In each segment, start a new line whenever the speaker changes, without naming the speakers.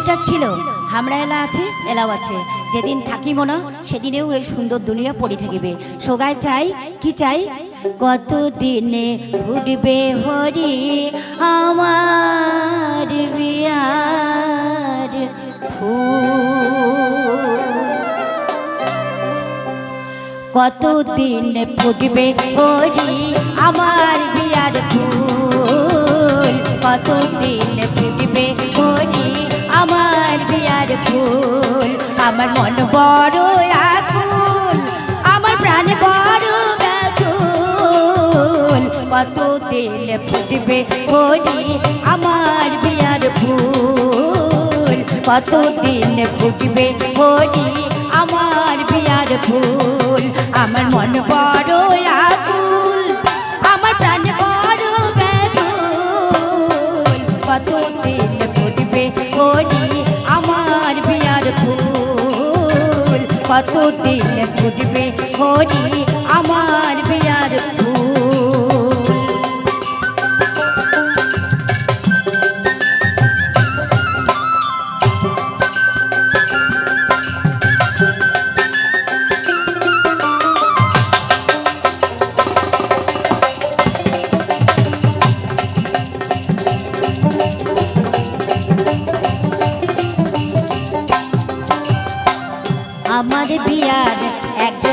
দুনিয়াটা ছিল, আমরা এলা আছে, এলাও আছে। যেদিন থাকিব না, সেদিনেও এই সুন্দর দুনিয়া পড়ে থাকিবে। সোগায় চাই, কি চাই? কত দিনে ফুটবে হরি আমার বিয়ার ফুল? কতদিন ফুটবে হরি আমার বিয়ার ফুল? কতদিন ফুটবে ফুল আমার মন বড় আকুল আমার প্রাণ বড় ব্যাকুল। কতদিন ফুটবে হরি আমার বিয়ার ফুল। কত দিন ফুটবে হরি আমার বিয়ার ফুল। কতদিন ফুটবে হরি আমার বিয়ার ফুল?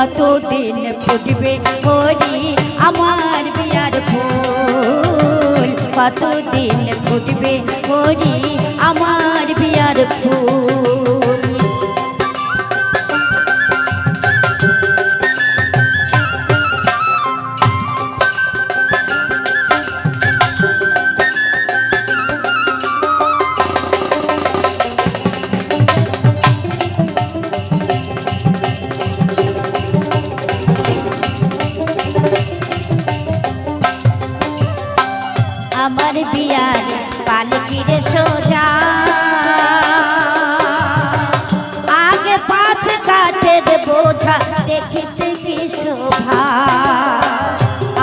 কতদিন ফুটবে হরি আমার বিয়ার ফুল। কতদিন ফুটবে হরি আমার বিয়ার ফুল। আমার বিয়ার পালকিরে সোজা। আগে পাঁচ কাঠের বোঝা দেখিতে কি শোভা।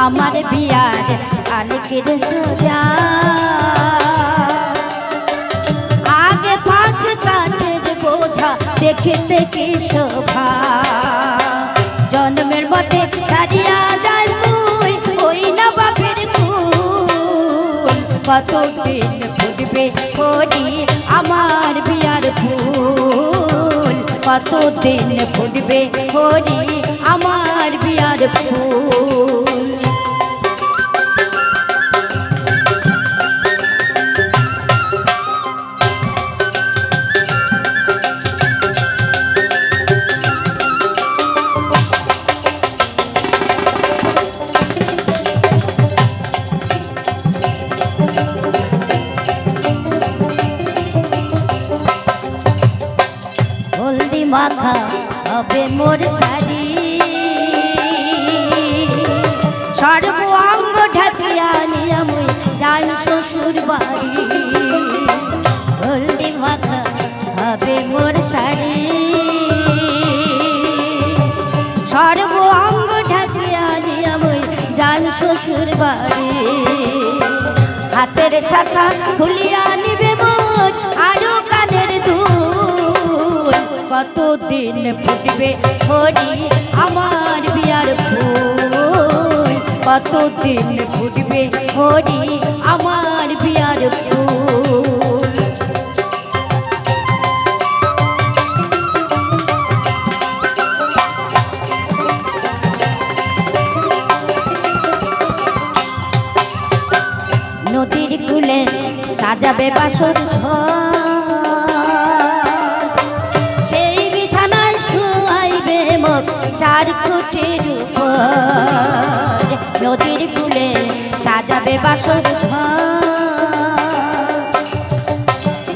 আমার বিয়ার পালকিরে সোজা। আগে পাঁচ কাঠের বোঝা দেখিতে কি শোভা। জন্মের মতে দাঁড়িয়া যায় কতদিন ফুটবে করি আমার বিয়ার ফুল? কতদিন ফুটবে করি আমার বিয়ার ফুল? মাখা হবে মোর শাড়ি। সর্ব অঙ্গ ঢাকিয়া নিয়া মুই যাই শ্বশুর বাড়ি। হলদি মাখা হবে মোর শাড়ি। সর্ব অঙ্গ ঢাকিয়া নিয়া মুই যাই শ্বশুর বাড়ি। হাতের শাখা খুলিয়া কতদিন ফুটবে হরি আমার বিয়ার ফুল কতদিন ফুটবে হরি আমার বিয়ার ফুল নদীর কূলে সাজাবে বাসর ঘর। চার ফুটের উপর নদীর কূলে সাজাবে বাসর।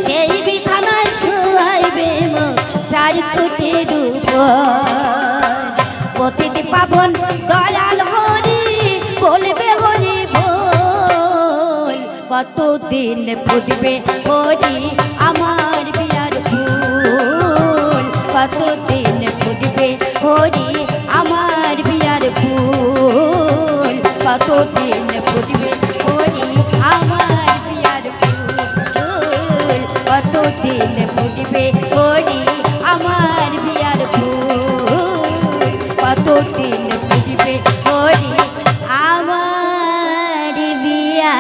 সেই বিছানায় শুয়াইবে পতিতে পাবন দয়াল হরি বলবে হরি বল, কতদিন ফুটবে হরি আমার বিয়ার ফুল, কতদিন কতদিন ফুটবে করি আমার পিয়ার ফুল? কতদিন ফুটবে করি আমার পিয়ার ফুল? কতদিন ফুটবে করি আমার বিয়া